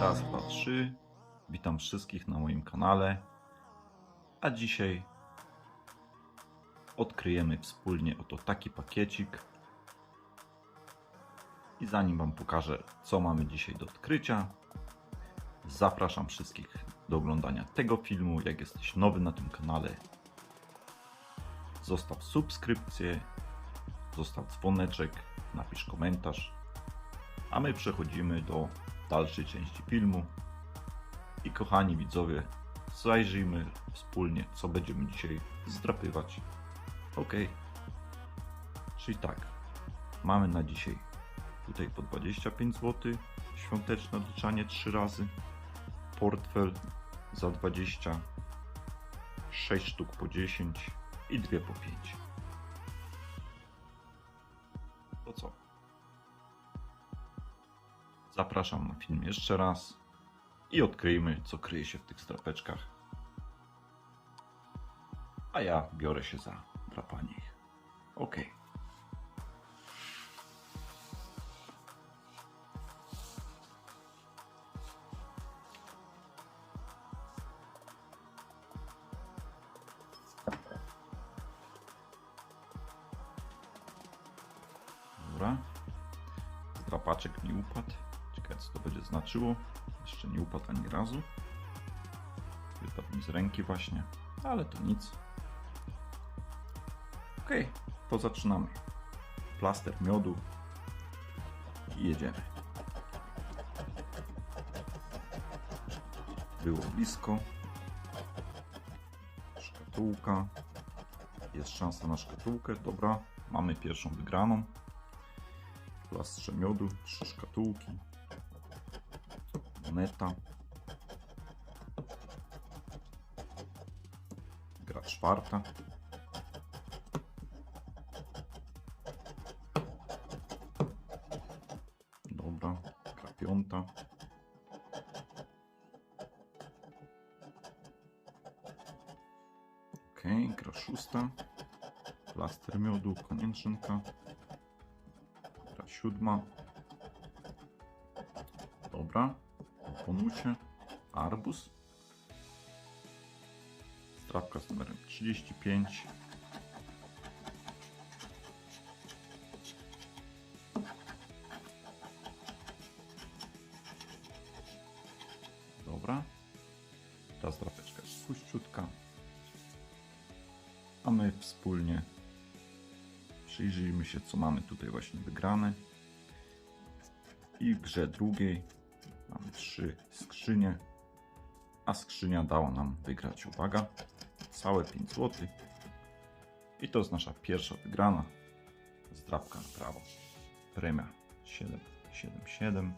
Raz, dwa, trzy. Witam wszystkich na moim kanale. A dzisiaj odkryjemy wspólnie oto taki pakiecik. I zanim Wam pokażę, co mamy dzisiaj do odkrycia, zapraszam wszystkich do oglądania tego filmu. Jak jesteś nowy na tym kanale, zostaw subskrypcję, zostaw dzwoneczek, napisz komentarz. A my przechodzimy do dalszej części filmu. I kochani widzowie, zajrzyjmy wspólnie, co będziemy dzisiaj zdrapywać. Ok. Czyli tak, mamy na dzisiaj tutaj po 25 zł, świąteczne odliczanie 3 razy, portfel za 20, 6 sztuk po 10 i dwie po 5. To co? Zapraszam na film jeszcze raz i odkryjmy, co kryje się w tych strapeczkach. A ja biorę się za drapanie ich. Ok. Dobra. Drapaczek mi upadł. Ciekawe co to będzie znaczyło. Jeszcze nie upadł ani razu. Wypadł mi z ręki właśnie, ale to nic. Ok, to zaczynamy. Plaster miodu i jedziemy. Było blisko. Szkatułka. Jest szansa na szkatułkę. Dobra, mamy pierwszą wygraną. Plastrze miodu, trzy szkatułki moneta. Gra czwarta. Dobra, gra piąta. Ok, gra szósta. Plaster miodu, konieczynka. Siódma. Dobra, bonusie arbus. Strapka z numerem 35. Dobra. Ta strapeczka jest puściutka. A my wspólnie przyjrzyjmy się, co mamy tutaj właśnie wygrane. I w grze drugiej Mamy trzy skrzynie, a skrzynia dała nam wygrać, uwaga, całe 5 zł. I to jest nasza pierwsza wygrana. Zdrabka na prawo. Premia 777.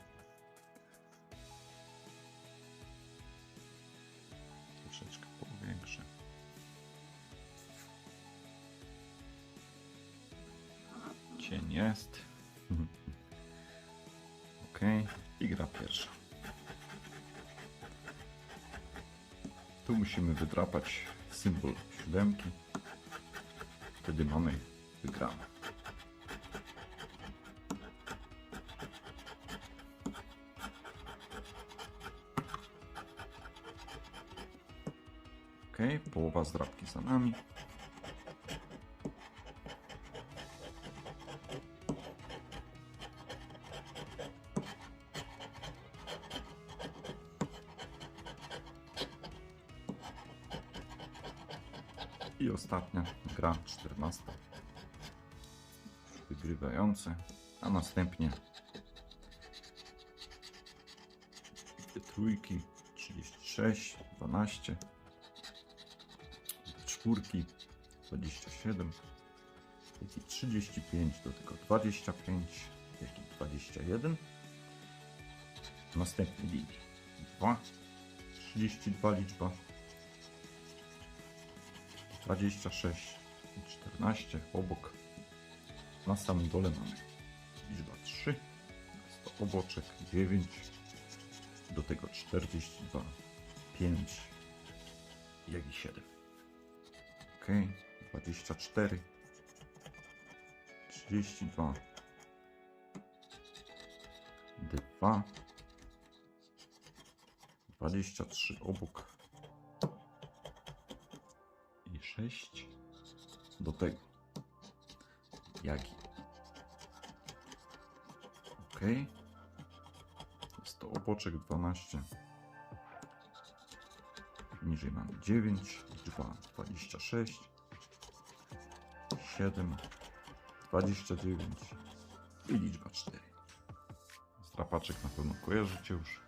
i gra pierwsza. Tu musimy wydrapać symbol siódemki. Wtedy mamy wygrane. Ok, połowa zdrapki za nami. I ostatnia gra 14. Wygrywające, a następnie trójki 36, 12, czwórki 27, jak i 35, do tego 25, jak i 21. Następny linii 2, 32 liczba 26 i 14 obok. Na samym dole mamy liczba 3, jest to oboczek 9, do tego 42, 5, jak i 7. Ok, 24, 32, 2, 23 obok 6 do tego. Jaki? Ok. Jest to oboczek 12. Niżej mamy 9, 2, 26, 7, 29 i liczba 4. Strapaczek na pewno kojarzycie już.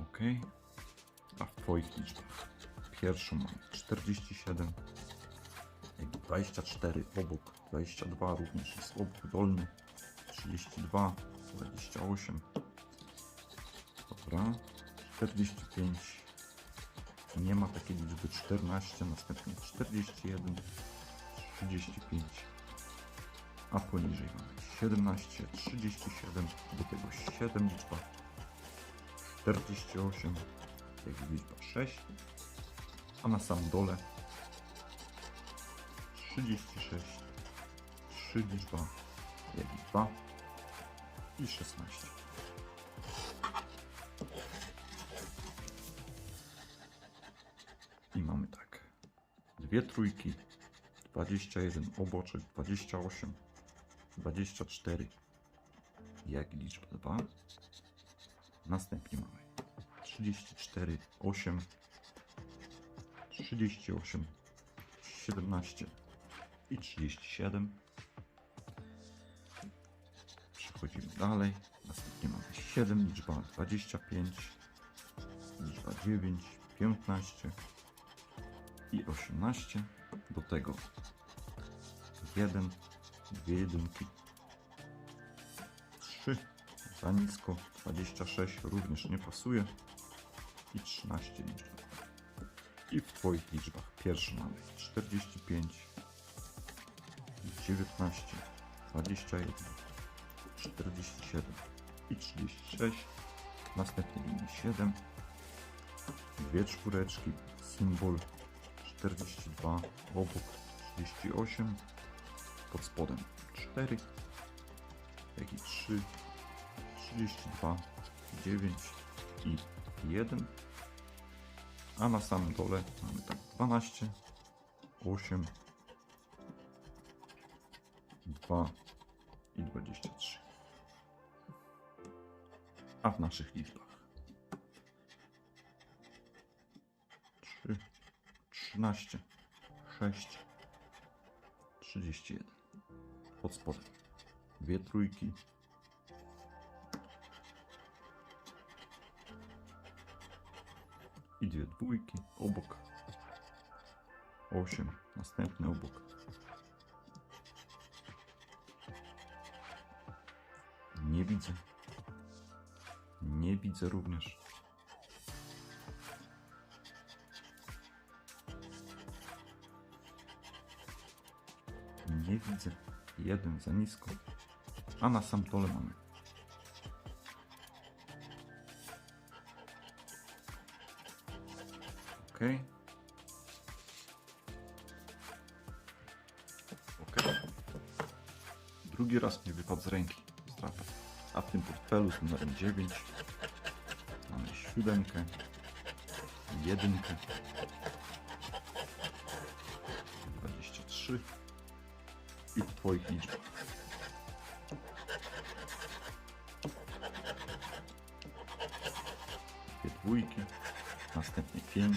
Ok. A w Twoich liczbach pierwszą mamy 47, jak i 24 obok, 22 również jest obok dolny, 32, 28, dobra, 45, nie ma takiej liczby 14, następnie 41, 35, a poniżej mamy 17, 37, do tego 7 liczba, 48, i liczba 6, a na sam dole 36, 3 liczba, jak i 2 i 16. I mamy tak. Dwie trójki, 21 oboczek, 28, 24, jak liczba 2. Następnie mamy 34, 8, 38, 17 i 37. Przechodzimy dalej. Następnie mamy 7, liczba 25, liczba 9, 15 i 18. Do tego 1, dwie jedynki, 3 za nisko, 26 również nie pasuje i 13 liczb. I w Twoich liczbach pierwszy mamy 45, 19, 21, 47 i 36. Następnie linie 7, dwie czwóreczki, symbol 42, obok 38, pod spodem 4, jak i 3, 32, 9 i 1 a na samym dole mamy tak 12, 8, 2 i 23. A w naszych liczbach 3, 13, 6, 31. Pod spodem dwie trójki, i dwie dwójki obok. 8, następny obok. Nie widzę. Nie widzę również. Nie widzę. Jeden za nisko. A na sam dole mamy Ok. Ok. Drugi raz mi wypadł z ręki. Strata. A w tym portfelu z numerem 9 mamy siódemkę, jedynkę, 23 i Twoich liczbach. Dwie dwójki, następnie 5,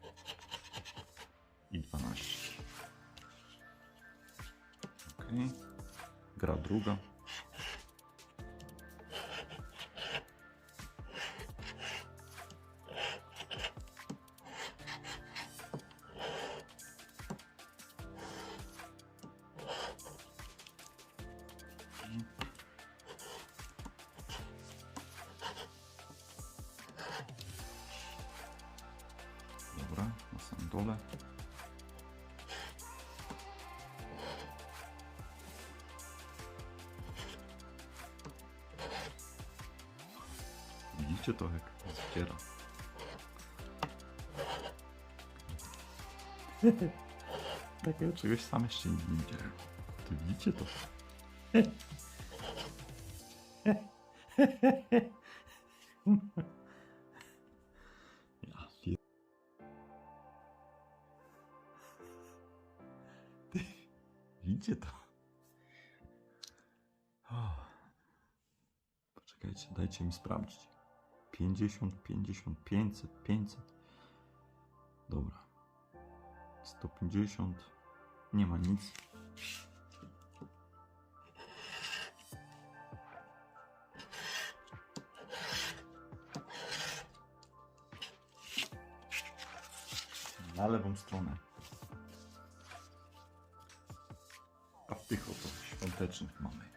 и игра друга. Добра, на самом деле. Widzicie to jak zdziera? Takiego czegoś sam jeszcze nigdy nie widziałem. To widzicie to? Ja pier... Ty, Widzicie to? Poczekajcie, dajcie mi sprawdzić. 50, 50, 500, 500. Dobra. 150. Nie ma nic. Na lewą stronę. A w tych oto świątecznych mamy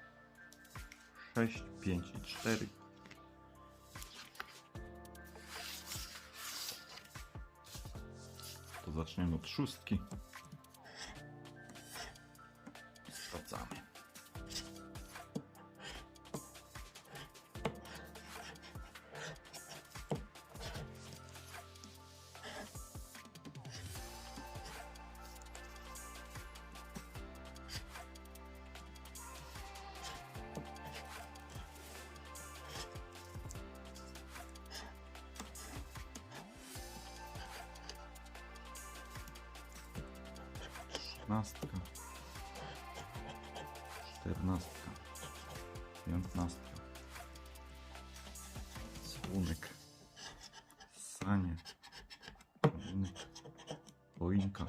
6, 5 i 4. zaczniemy od szóstki. Trzynastka. Czternastka. Piętnastka. Słonek. Sanie. Choinka.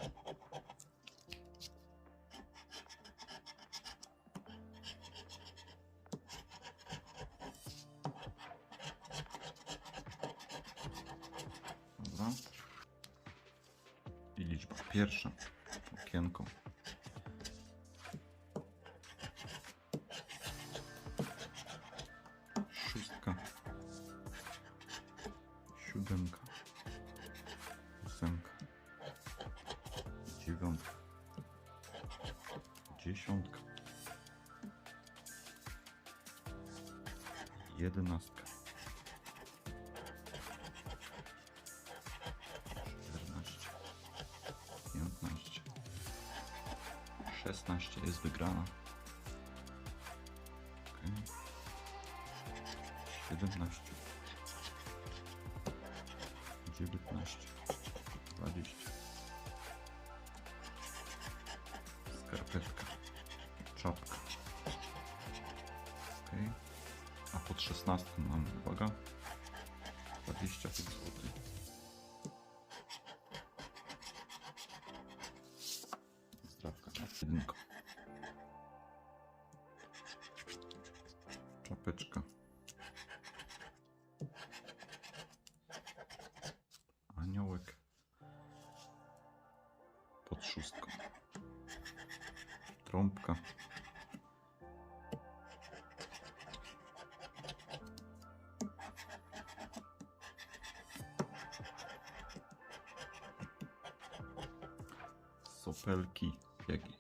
Dobra. I liczba pierwsza. Okienko. Szóstka. Siódemka. Ósemka. Dziewiątka. Dziesiątka. Jedenastka. Szesnaście jest wygrana. Okej. Siedemnaście. Dziewiętnaście. Dwadzieścia. Skarpetka. Czapka. Okej. A pod szesnastką mamy, uwaga, 25 szóstką. Trąbka. Sopelki. Jakie?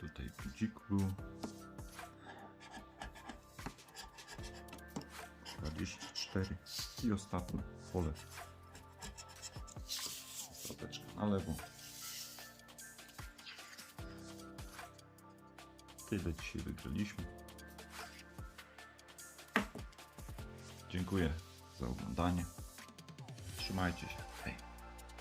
Tutaj budzik był. 24 i ostatnie pole. Strateczka na lewo. Tyle dzisiaj wygraliśmy. Dziękuję za oglądanie. Trzymajcie się.